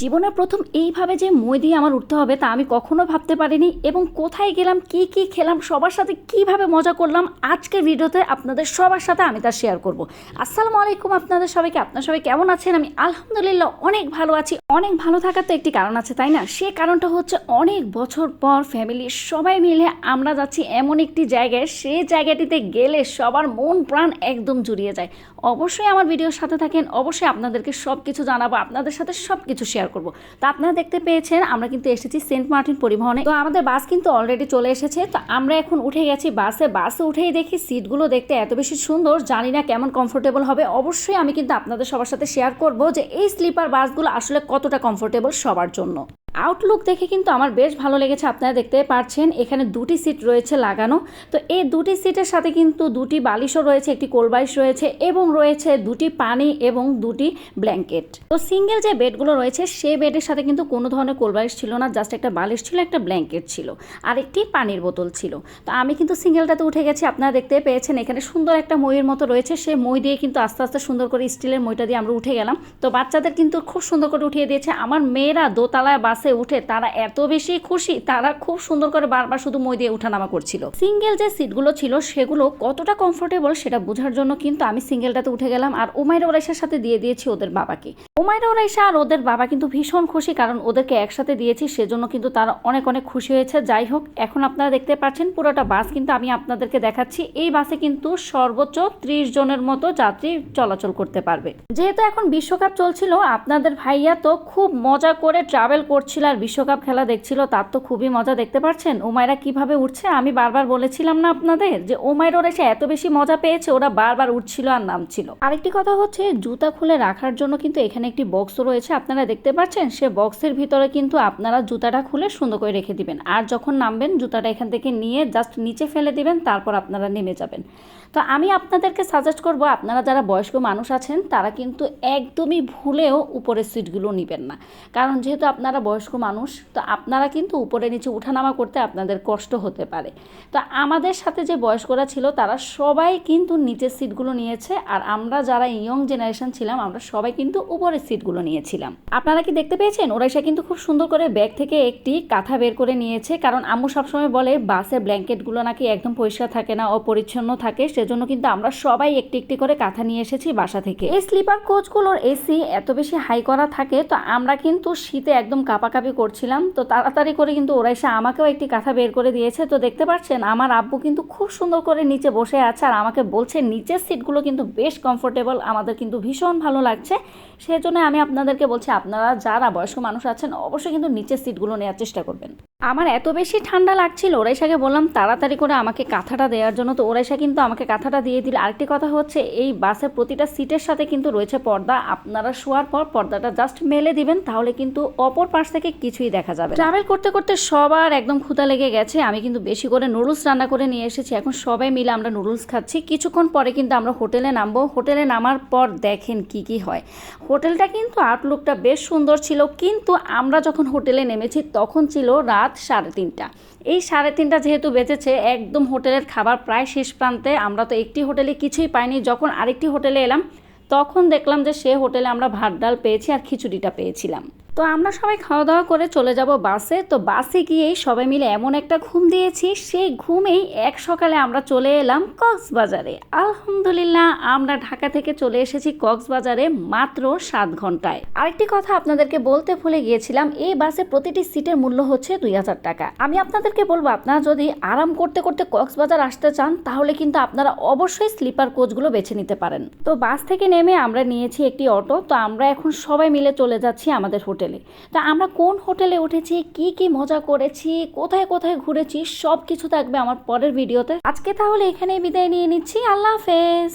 জীবনে প্রথম এইভাবে যে মই দিয়ে আমার উঠতে হবে তা আমি কখনো ভাবতে পারিনি এবং কোথায় গেলাম, কি কি খেলাম, সবার সাথে কীভাবে মজা করলাম, আজকের ভিডিওতে আপনাদের সবার সাথে আমি তা শেয়ার করব। আসসালামু আলাইকুম আপনাদের সবাইকে। আপনার সবাই কেমন আছেন? আমি আলহামদুলিল্লাহ অনেক ভালো আছি। অনেক ভালো থাকার তো একটি কারণ আছে, তাই না? সে কারণটা হচ্ছে অনেক বছর পর ফ্যামিলির সবাই মিলে আমরা যাচ্ছি এমন একটি জায়গায়, সেই জায়গাটিতে গেলে সবার মন প্রাণ একদম জুড়িয়ে যায়। অবশ্যই আমার ভিডিওর সাথে থাকেন, অবশ্যই আপনাদেরকে সব কিছু জানাব, আপনাদের সাথে সব কিছু শেয়ার করব। তো আপনারা দেখতে পেয়েছেন, আমরা কিন্তু এসেছি সেন্ট মার্টিন পরিবহনে। তো আমাদের বাস কিন্তু অলরেডি চলে এসেছে, তো আমরা এখন উঠে গেছি বাসে। বাসে উঠেই দেখি সিটগুলো দেখতে এত বেশি সুন্দর, জানি না কেমন কমফোর্টেবল হবে। অবশ্যই আমি কিন্তু আপনাদের সবার সাথে শেয়ার করব যে এই স্লিপার বাসগুলো আসলে কতটা কমফোর্টেবল সবার জন্য? আউটলুক দেখে কিন্তু আমার বেশ ভালো লেগেছে, আপনারা দেখতে পাচ্ছেন এখানে দুটি সিট রয়েছে লাগানো। তো এই দুটি সিটের সাথে কিন্তু দুটি বালিশও রয়েছে, একটি কোলবালিশ রয়েছে এবং রয়েছে দুটি পানি এবং দুটি ব্ল্যাঙ্কেট তো সিঙ্গেল যে বেডগুলো রয়েছে, সেই বেডের সাথে কিন্তু কোনো ধরনের কোলবালিশ ছিল না জাস্ট একটা বালিশ ছিল, একটা ব্ল্যাঙ্কেট ছিল আর একটি পানির বোতল ছিল। তো আমি কিন্তু সিঙ্গেলটাতে উঠে গেছি, আপনারা দেখতে পেয়েছেন, এখানে সুন্দর একটা মইয়ের মতো রয়েছে, সেই মই দিয়ে কিন্তু আস্তে আস্তে সুন্দর করে স্টিলের মইটা দিয়ে আমরা উঠে গেলাম। তো বাচ্চাদের কিন্তু খুব সুন্দর করে উঠিয়ে দিয়েছে। আমার মেয়েরা দোতলায় বাসে উঠে তারা এত বেশি খুশি, তারা খুব সুন্দর করে বারবার শুধু মই দিয়ে উঠানামা করছিল। সিঙ্গেল যে সিটগুলো ছিল সেগুলো কতটা কমফোর্টেবল সেটা বোঝার জন্য কিন্তু আমি সিঙ্গেলটাতে উঠে গেলাম আর ওমাইরা ওরাইসার সাথে দিয়ে দিয়েছি ওদের বাবাকে। ওমাইরা ওরাইসা আর ওদের বাবা কিন্তু ভীষণ খুশি কারণ ওদেরকে একসাথে দিয়েছি, সেজন্য কিন্তু তারা অনেক অনেক খুশি হয়েছে। যাই হোক, এখন আপনারা দেখতে পাচ্ছেন পুরোটা বাস কিন্তু আমি আপনাদেরকে দেখাচ্ছি। এই বাসে কিন্তু সর্বোচ্চ ত্রিশ জনের মতো যাত্রী চলাচল করতে পারবে। যেহেতু এখন বিশ্বকাপ চলছিল, আপনাদের ভাইয়া তো খুব মজা করে ট্রাভেল করছিল আর বিশ্বকাপ খেলা দেখছিল, তার তো খুবই মজা, দেখতে পাচ্ছেন ওমাইরা কীভাবে উঠছে? আমি বারবার বলেছিলাম না আপনাদের যে ওমাইরা ওরা এসে এত বেশি মজা পেয়েছে, ওরা বারবার উঠছিল আর নামছিল। আরেকটি কথা হচ্ছে, জুতা খুলে রাখার জন্য কিন্তু এখানে একটি বক্স রয়েছে, আপনারা দেখতে পাচ্ছেন? সে বক্সের ভিতরে কিন্তু আপনারা জুতাটা খুলে সুন্দর করে রেখে দিবেন। আর যখন নামবেন, জুতাটা এখান থেকে নিয়ে জাস্ট নিচে ফেলে দিবেন, তারপর আপনারা নেমে যাবেন। তো আমি আপনাদেরকে সাজেস্ট করব, আপনারা যারা বয়স্ক মানুষ আছেন, তারা কিন্তু একদমই ভুলেও উপরের সিটগুলো নেবেন না। কারণ যেহেতু আপনারা বয়স্ক মানুষ, তো আপনারা কিন্তু উপরে নিচে উঠানামা করতে আপনাদের কষ্ট হতে পারে। তো আমাদের সাথে যে বয়স্করা ছিল, তারা সবাই কিন্তু নিচের সিটগুলো নিয়েছে, আর আমরা যারা ইয়ং জেনারেশন ছিলাম, আমরা সবাই কিন্তু উপরের সিটগুলো নিয়েছিলাম। আপনারা কি দেখতে পেয়েছেন? ওরা এসে কিন্তু খুব সুন্দর করে ব্যাগ থেকে একটি কাঁথা বের করে নিয়েছে, কারণ আম্মু সবসময় বলে বাসের ব্ল্যাঙ্কেটগুলো নাকি একদম পরিষ্কার থাকে না, অপরিচ্ছন্ন থাকে, সেজন্য কিন্তু আমরা সবাই একটি একটি করে কাঁথা নিয়ে এসেছি বাসা থেকে। এই স্লিপার কোচগুলোর এসি এত বেশি হাই করা থাকে, তো আমরা কিন্তু শীতে একদম কাপাকাপি করছিলাম। তো তাড়াতাড়ি করে কিন্তু ওরা এসে আমাকেও একটি কাঁথা বের করে দিয়েছে। তো দেখতে পাচ্ছেন, আমার আব্বু কিন্তু খুব সুন্দর করে নিচে বসে আছে আর আমাকে বলছে, নিচের সিটগুলো কিন্তু বেশ কমফোর্টেবল আমাদের কিন্তু ভীষণ ভালো লাগছে। সেজন্য আমি আপনাদেরকে বলছি, আপনারা যারা বয়স্ক মানুষ আছেন, অবশ্যই কিন্তু নিচের সিটগুলো নেওয়ার চেষ্টা করবেন। আমার এত বেশি ঠান্ডা লাগছিল, ওরাইশাকে বললাম তাড়াতাড়ি করে আমাকে কাঁথাটা দেওয়ার জন্য। তো ওরাইশা কিন্তু আমাকে কাঁথাটা দিয়ে দিল। আরেকটি কথা হচ্ছে, এই বাসের প্রতিটা সিটের সাথে কিন্তু রয়েছে পর্দা। আপনারা শোয়ার পর পর্দাটা জাস্ট মেলে দিবেন, তাহলে কিন্তু অপর পাশ থেকে কিছুই দেখা যাবে ট্রাভেল করতে করতে সবার একদম ক্ষুধা লেগে গেছে। আমি কিন্তু বেশি করে নুডলস রান্না করে নিয়ে এসেছি। এখন সবাই মিলে আমরা নুডলস খাচ্ছি। কিছুক্ষণ পরে কিন্তু আমরা হোটেলে নামবো। হোটেলে নামার পর দেখেন কি কি হয়। হোটেলটা কিন্তু আউটলুকটা বেশ সুন্দর ছিল, কিন্তু আমরা যখন হোটেলে নেমেছি তখন ছিল রাত সাড়ে তিনটা। এই সাড়ে তিনটা যেহেতু বেঁচেছে একদম হোটেলের খাবার প্রায় শেষ প্রান্তে। আমরা তো একটি হোটেলে কিছুই পাইনি। যখন আরেকটি হোটেলে এলাম, তখন দেখলাম যে সে হোটেলে আমরা ভাত, ডাল পেয়েছি আর খিচুড়িটা পেয়েছিলাম। তো আমরা সবাই খাওয়া দাওয়া করে চলে যাব বাসে। তো বাসে গিয়েই সবাই মিলে এমন একটা ঘুম দিয়েছি, সেই ঘুমেই এক সকালে আমরা চলে এলাম কক্সবাজারে। আলহামদুলিল্লাহ, আমরা ঢাকা থেকে চলে এসেছি কক্সবাজারে মাত্র সাত ঘন্টায়। আরেকটি কথা আপনাদেরকে বলতে ভুলে গিয়েছিলাম, এই বাসে প্রতিটি সিটের মূল্য হচ্ছে দুই হাজার টাকা। আমি আপনাদেরকে বলব, আপনারা যদি আরাম করতে করতে কক্সবাজার আসতে চান, তাহলে কিন্তু আপনারা অবশ্যই স্লিপার কোচগুলো বেছে নিতে পারেন। তো বাস থেকে নেমে আমরা নিয়েছি একটি অটো, তো আমরা এখন সবাই মিলে চলে যাচ্ছি আমাদের হোটেলে। তা আমরা কোন হোটেলে উঠেছি, কি কি মজা করেছি, কোথায় কোথায় ঘুরেছি সব কিছু থাকবে আমার পরের ভিডিওতে। আজকে তাহলে এখানেই বিদায় নিয়ে নিচ্ছি। আল্লাহ হাফেজ।